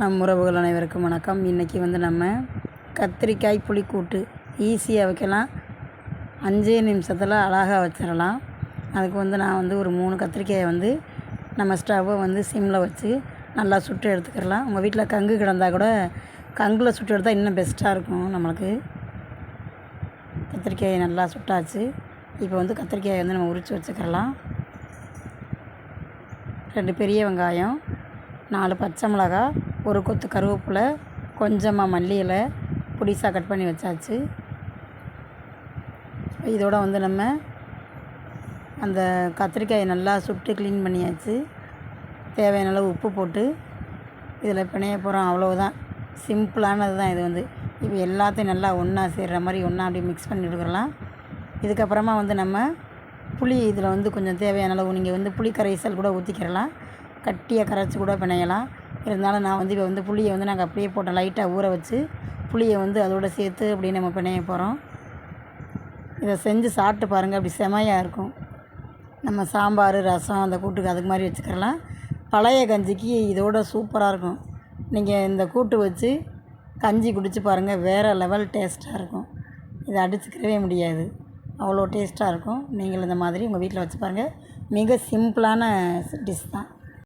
நம் உறவுகள் அனைவருக்கும் வணக்கம். இன்றைக்கி வந்து நம்ம கத்திரிக்காய் புளிக்கூட்டு ஈஸியாக வைக்கலாம். அஞ்சே நிமிஷத்தில் அழகாக வச்சிடலாம் அதுக்கு வந்து நான் வந்து ஒரு மூணு கத்திரிக்காயை வந்து நம்ம ஸ்டவ்வை வந்து சிம்மில் வச்சு நல்லா சுட்டு எடுத்துக்கிடலாம். உங்கள் வீட்டில் கங்கு கிடந்தால் கூட கங்கில் சுட்டு எடுத்தால் இன்னும் பெஸ்ட்டாக இருக்கும் நம்மளுக்கு. கத்திரிக்காயை நல்லா சுட்டாச்சு. இப்போ வந்து கத்திரிக்காயை வந்து நம்ம உரித்து வச்சுக்கிடலாம். ரெண்டு பெரிய வெங்காயம் நாலு பச்சை மிளகாய் ஒரு கொத்து கருவேப்பிலை கொஞ்சமாக மல்லி இலை பொடிசாக கட் பண்ணி வச்சாச்சு. இதோட வந்து நம்ம அந்த கத்திரிக்காயை நல்லா சுட்டு க்ளீன் பண்ணியாச்சு. தேவையான அளவு உப்பு போட்டு இதில் பிணைய போகிறோம் அவ்வளோதான் சிம்பிளானது தான் இது வந்து. இப்போ எல்லாத்தையும் நல்லா ஒன்றா சேர்கிற மாதிரி ஒன்றா அப்படியே மிக்ஸ் பண்ணி எடுக்கலாம் இதுக்கப்புறமா வந்து நம்ம புளி இதில் வந்து கொஞ்சம் தேவையான அளவு நீங்கள் வந்து புளி கரைசல் கூட ஊற்றிக்கிறலாம் கட்டியாக கரைச்சி கூட பிணையலாம். இருந்தாலும் நான் வந்து இப்போ வந்து புளியை வந்து நாங்கள் அப்படியே போட்டோம். லைட்டாக ஊற வச்சு புளியை வந்து அதோடு சேர்த்து அப்படியே நம்ம பிணைய போகிறோம் இதை செஞ்சு சாப்பிட்டு பாருங்கள் அப்படி செமையாக இருக்கும். நம்ம சாம்பார் ரசம் அந்த கூட்டுக்கு அதுக்கு மாதிரி வச்சுக்கிறலாம் பழைய கஞ்சிக்கு இதோட சூப்பராக இருக்கும். நீங்கள் இந்த கூட்டு வச்சு கஞ்சி குடிச்சு பாருங்கள் வேறு லெவல் டேஸ்ட்டாக இருக்கும். இதை அடிச்சுக்கிறவே முடியாது. அவ்வளோ டேஸ்ட்டாக இருக்கும். நீங்கள் இந்த மாதிரி உங்கள் வீட்டில் வச்சு பாருங்கள் மிக சிம்பிளான டிஷ் தான்.